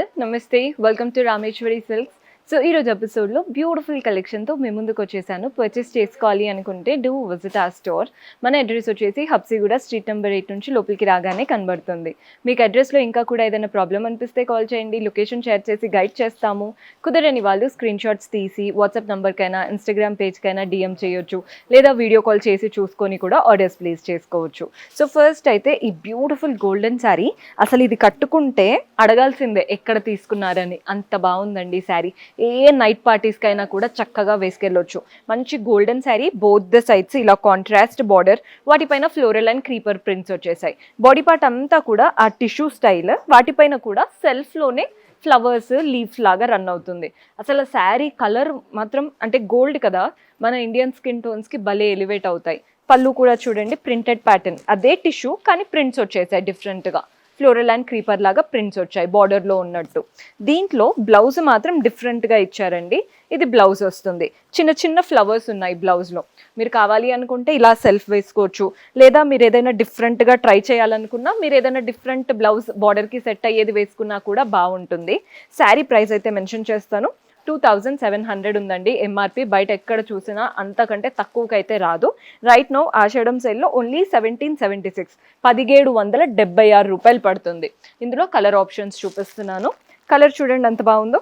All नमस्ते welcome to Rameshwari silks so ఈరోజు ఎపిసోడ్లో బ్యూటిఫుల్ కలెక్షన్తో మేము ముందుకు వచ్చేసాను పర్చేస్ చేసుకోవాలి అనుకుంటే డూ విజిట్ ఆ స్టోర్. మన అడ్రస్ వచ్చేసి హబ్సిగూడ స్ట్రీట్ నెంబర్ ఎయిట్ నుంచి లోపలికి రాగానే కనబడుతుంది. మీకు అడ్రస్లో ఇంకా కూడా ఏదైనా ప్రాబ్లం అనిపిస్తే కాల్ చేయండి. లొకేషన్ షేర్ చేసి గైడ్ చేస్తాము. కుదరని వాళ్ళు స్క్రీన్ షాట్స్ తీసి వాట్సాప్ నెంబర్కైనా ఇన్స్టాగ్రామ్ పేజ్కైనా డిఎం చేయొచ్చు. లేదా వీడియో కాల్ చేసి చూసుకొని కూడా ఆర్డర్స్ ప్లేస్ చేసుకోవచ్చు. సో ఫస్ట్ అయితే ఈ బ్యూటిఫుల్ గోల్డెన్ శారీ అసలు ఇది కట్టుకుంటే అడగాల్సిందే ఎక్కడ తీసుకున్నారని. అంత బాగుందండి శారీ. ఏ నైట్ పార్టీస్కైనా కూడా చక్కగా వేసుకెళ్ళొచ్చు. మంచి golden sari both the sides ఇలా కాంట్రాస్ట్ బార్డర్ వాటిపైన ఫ్లోరల్ అండ్ క్రీపర్ ప్రింట్స్ వచ్చేసాయి. బాడీ పార్ట్ అంతా కూడా ఆ టిష్యూ స్టైల్ వాటిపైన కూడా సెల్ఫ్లోనే ఫ్లవర్స్ లీవ్స్ లాగా రన్ అవుతుంది. అసలు శారీ కలర్ మాత్రం అంటే గోల్డ్ కదా మన ఇండియన్ స్కిన్ టోన్స్కి భలే ఎలివేట్ అవుతాయి. పళ్ళు కూడా చూడండి ప్రింటెడ్ ప్యాటర్న్ అదే టిష్యూ కానీ ప్రింట్స్ వచ్చేసాయి డిఫరెంట్గా ఫ్లోరల్ అండ్ క్రీపర్ లాగా ప్రింట్స్ వచ్చాయి బార్డర్లో ఉన్నట్టు. దీంట్లో బ్లౌజ్ మాత్రం డిఫరెంట్గా ఇచ్చారండి. ఇది బ్లౌజ్ వస్తుంది. చిన్న చిన్న ఫ్లవర్స్ ఉన్నాయి బ్లౌజ్లో మీరు కావాలి అనుకుంటే ఇలా సెల్ఫ్ వేసుకోవచ్చు. లేదా మీరు ఏదైనా డిఫరెంట్గా ట్రై చేయాలనుకున్నా మీరు ఏదైనా డిఫరెంట్ బ్లౌజ్ బార్డర్కి సెట్ అయ్యేది వేసుకున్నా కూడా బాగుంటుంది. శారీ ప్రైస్ అయితే మెన్షన్ చేస్తాను. టూ థౌజండ్ సెవెన్ హండ్రెడ్ ఉందండి ఎంఆర్పి బయట ఎక్కడ చూసినా అంతకంటే తక్కువకైతే రాదు. రైట్ నో ఆషాఢం సేల్లో ఓన్లీ సెవెంటీన్ సెవెంటీ సిక్స్ పదిహేడు వందల డెబ్బై ఆరు రూపాయలు పడుతుంది. ఇందులో కలర్ ఆప్షన్స్ చూపిస్తున్నాను. కలర్ చూడండి ఎంత బాగుందో.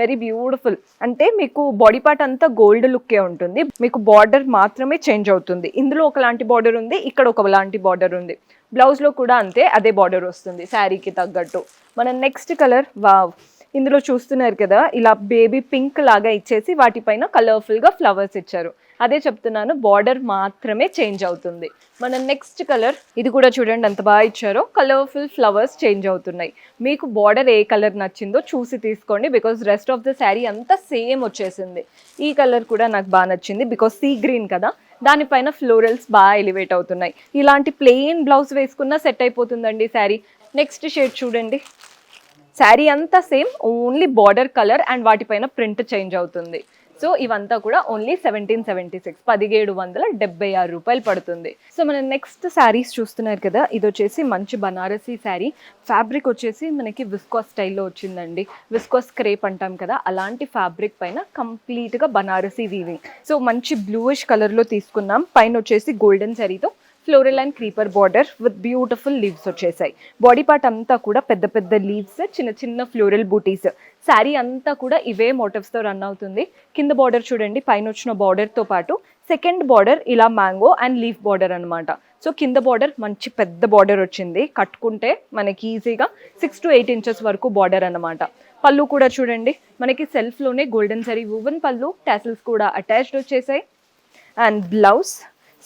వెరీ బ్యూటిఫుల్ అంటే మీకు బాడీ పార్ట్ అంతా గోల్డ్ లుక్కే ఉంటుంది. మీకు బార్డర్ మాత్రమే చేంజ్ అవుతుంది. ఇందులో ఒకలాంటి బార్డర్ ఉంది ఇక్కడ ఒకలాంటి బార్డర్ ఉంది. బ్లౌజ్లో కూడా అంతే అదే బార్డర్ వస్తుంది. శారీకి తగ్గట్టు. మన నెక్స్ట్ కలర్ వావ్ ఇందులో చూస్తున్నారు కదా ఇలా బేబీ పింక్ లాగా ఇచ్చేసి వాటిపైన కలర్ఫుల్గా ఫ్లవర్స్ ఇచ్చారు. అదే చెప్తున్నాను బార్డర్ మాత్రమే చేంజ్ అవుతుంది. మన నెక్స్ట్ కలర్ ఇది కూడా చూడండి ఎంత బాగా ఇచ్చారో కలర్ఫుల్ ఫ్లవర్స్ చేంజ్ అవుతున్నాయి. మీకు బార్డర్ ఏ కలర్ నచ్చిందో చూసి తీసుకోండి because rest of the sari అంతా సేమ్ వచ్చేసింది. ఈ కలర్ కూడా నాకు బాగా నచ్చింది బికాజ్ సీ గ్రీన్ కదా. దానిపైన ఫ్లోరల్స్ బాగా ఎలివేట్ అవుతున్నాయి. ఇలాంటి ప్లెయిన్ బ్లౌజ్ వేసుకున్నా సెట్ అయిపోతుందండి శారీ నెక్స్ట్ షేడ్ చూడండి. శారీ అంతా same only border colour and వాటిపైన ప్రింట్ చేంజ్ అవుతుంది. సో ఇవంతా కూడా ఓన్లీ సెవెంటీన్ సెవెంటీ సిక్స్ పదిహేడు వందల డెబ్బై ఆరు రూపాయలు పడుతుంది. సో మన నెక్స్ట్ శారీస్ చూస్తున్నారు కదా ఇది వచ్చేసి మంచి బనారసీ శారీ. ఫ్యాబ్రిక్ వచ్చేసి మనకి విస్కాస్ స్టైల్లో వచ్చిందండి. విస్కాస్ క్రేప్ అంటాం కదా అలాంటి ఫ్యాబ్రిక్ పైన కంప్లీట్గా బనారసీ వీవింగ్ సో మంచి బ్లూయిష్ కలర్లో తీసుకున్నాం. పైన వచ్చేసి golden శారీతో floral and creeper border with beautiful leaves వచ్చేసాయి. బాడీ పార్ట్ అంతా కూడా పెద్ద పెద్ద లీవ్స్ చిన్న చిన్న ఫ్లోరల్ బూటీస్. శారీ అంతా కూడా ఇవే మోటివ్స్తో రన్ అవుతుంది. కింద బార్డర్ చూడండి పైన వచ్చిన బార్డర్తో పాటు సెకండ్ బార్డర్ ఇలా మ్యాంగో అండ్ లీఫ్ బార్డర్ అనమాట సో కింద బార్డర్ మంచి పెద్ద బార్డర్ వచ్చింది. కట్టుకుంటే మనకి ఈజీగా సిక్స్ టు ఎయిట్ ఇంచెస్ వరకు బార్డర్ అనమాట పళ్ళు కూడా చూడండి మనకి సెల్ఫ్లోనే గోల్డెన్ సరీ ఉవెన్ పళ్ళు టాసిల్స్ కూడా అటాచ్డ్ వచ్చేసాయి. అండ్ బ్లౌజ్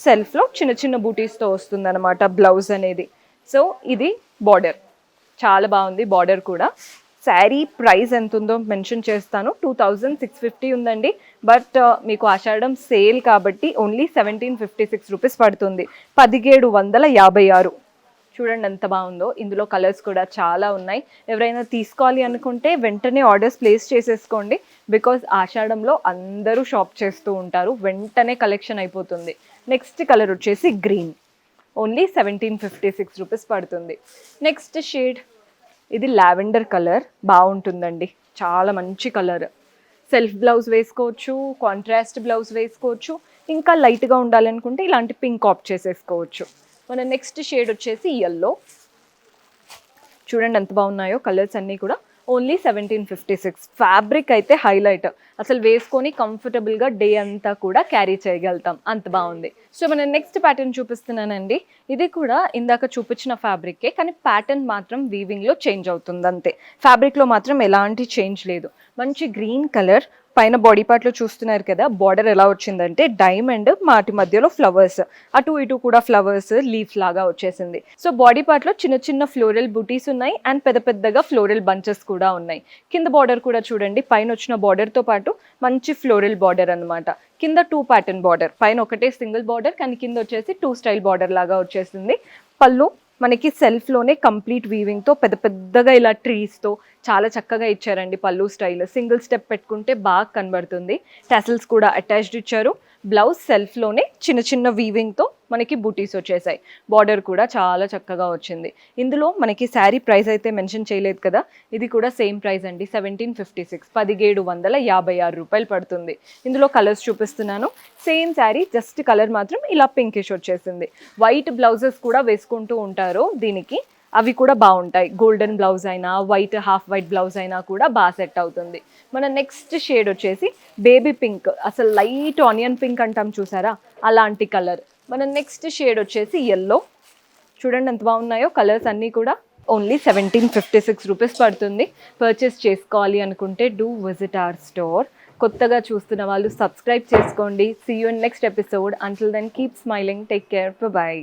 సెల్ఫ్లో చిన్న చిన్న బూటీస్తో వస్తుందన్నమాట బ్లౌజ్ అనేది. సో ఇది బార్డర్ చాలా బాగుంది బార్డర్ కూడా. శారీ ప్రైస్ ఎంత ఉందో మెన్షన్ చేస్తాను. టూ థౌజండ్ సిక్స్ ఫిఫ్టీ ఉందండి. బట్ uh, మీకు ఆషాఢం సేల్ కాబట్టి only seventeen fifty six rupees పడుతుంది. పదిహేడు వందల యాభై ఆరు. చూడండి ఎంత బాగుందో. ఇందులో కలర్స్ కూడా చాలా ఉన్నాయి. ఎవరైనా తీసుకోవాలి అనుకుంటే వెంటనే ఆర్డర్స్ ప్లేస్ చేసేసుకోండి. బికాజ్ ఆషాఢంలో అందరూ షాప్ చేస్తూ ఉంటారు. వెంటనే కలెక్షన్ అయిపోతుంది. నెక్స్ట్ కలర్ వచ్చేసి green only seventeen fifty six rupees పడుతుంది. నెక్స్ట్ షేడ్ ఇది లావెండర్ కలర్ బాగుంటుందండి. చాలా మంచి కలర్ సెల్ఫ్ బ్లౌజ్ వేసుకోవచ్చు కాంట్రాస్ట్ బ్లౌజ్ వేసుకోవచ్చు ఇంకా లైట్గా ఉండాలనుకుంటే ఇలాంటి పింక్ ఆప్ చేసేసుకోవచ్చు. మన నెక్స్ట్ షేడ్ వచ్చేసి ఎల్లో చూడండి ఎంత బాగున్నాయో కలర్స్ అన్నీ కూడా. Only seventeen fifty six. Fabric అయితే హైలైట్. అసలు వేసుకొని కంఫర్టబుల్గా డే అంతా కూడా క్యారీ చేయగలుగుతాం. అంత బాగుంది. సో మనం నెక్స్ట్ ప్యాటర్న్ చూపిస్తున్నానండి. ఇది కూడా ఇందాక చూపించిన ఫ్యాబ్రికే కానీ ప్యాటర్న్ మాత్రం వీవింగ్లో చేంజ్ అవుతుంది అంతే ఫ్యాబ్రిక్లో మాత్రం ఎలాంటి చేంజ్ లేదు. మంచి గ్రీన్ కలర్ పైన బాడీ పార్ట్లో చూస్తున్నారు కదా బార్డర్ ఎలా వచ్చిందంటే డైమండ్ మాటి మధ్యలో ఫ్లవర్స్ అటు ఇటు కూడా ఫ్లవర్స్ లీఫ్ లాగా వచ్చేసింది. సో బాడీ పార్ట్లో చిన్న చిన్న ఫ్లోరల్ బుటీస్ ఉన్నాయి అండ్ పెద్ద పెద్దగా ఫ్లోరల్ బంచెస్ కూడా ఉన్నాయి. కింద బార్డర్ కూడా చూడండి పైన వచ్చిన బార్డర్తో పాటు మంచి ఫ్లోరల్ బార్డర్ అన్నమాట. కింద టూ ప్యాటర్న్ బార్డర్ పైన ఒకటే సింగిల్ బార్డర్ కానీ కింద వచ్చేసి టూ స్టైల్ బార్డర్ లాగా వచ్చేసింది. పళ్ళు మనకి సెల్ఫ్లోనే కంప్లీట్ వీవింగ్తో పెద్ద పెద్దగా ఇలా ట్రీస్తో చాలా చక్కగా ఇచ్చారండి పళ్ళు స్టైల్ సింగిల్ స్టెప్ పెట్టుకుంటే బాగా కనబడుతుంది. టెసల్స్ కూడా అటాచ్డ్ ఇచ్చారు. బ్లౌజ్ సెల్ఫ్లోనే చిన్న చిన్న వీవింగ్తో మనకి బూటీస్ వచ్చేసాయి. బార్డర్ కూడా చాలా చక్కగా వచ్చింది. ఇందులో మనకి శారీ ప్రైస్ అయితే మెన్షన్ చేయలేదు కదా? ఇది కూడా సేమ్ ప్రైస్ అండి. సెవెంటీన్ ఫిఫ్టీ సిక్స్ పదిహేడు వందల యాభై ఆరు రూపాయలు పడుతుంది. ఇందులో కలర్స్ చూపిస్తున్నాను. సేమ్ శారీ జస్ట్ కలర్ మాత్రం ఇలా పింకిష్ వచ్చేసింది. వైట్ బ్లౌజెస్ కూడా వేసుకుంటూ ఉంటారు దీనికి. అవి కూడా బాగుంటాయి. గోల్డెన్ బ్లౌజ్ అయినా వైట్ హాఫ్ వైట్ బ్లౌజ్ అయినా కూడా బాగా సెట్ అవుతుంది. మన నెక్స్ట్ షేడ్ వచ్చేసి బేబీ పింక్ అసలు లైట్ ఆనియన్ పింక్ అంటాం చూసారా? అలాంటి కలర్ మన నెక్స్ట్ షేడ్ వచ్చేసి ఎల్లో చూడండి ఎంత బాగున్నాయో కలర్స్ అన్నీ కూడా only seventeen fifty six rupees పడుతుంది. పర్చేస్ చేసుకోవాలి అనుకుంటే డూ విజిట్ అవర్ స్టోర్ కొత్తగా చూస్తున్న వాళ్ళు సబ్స్క్రైబ్ చేసుకోండి. See you next episode until then keep smiling take care bye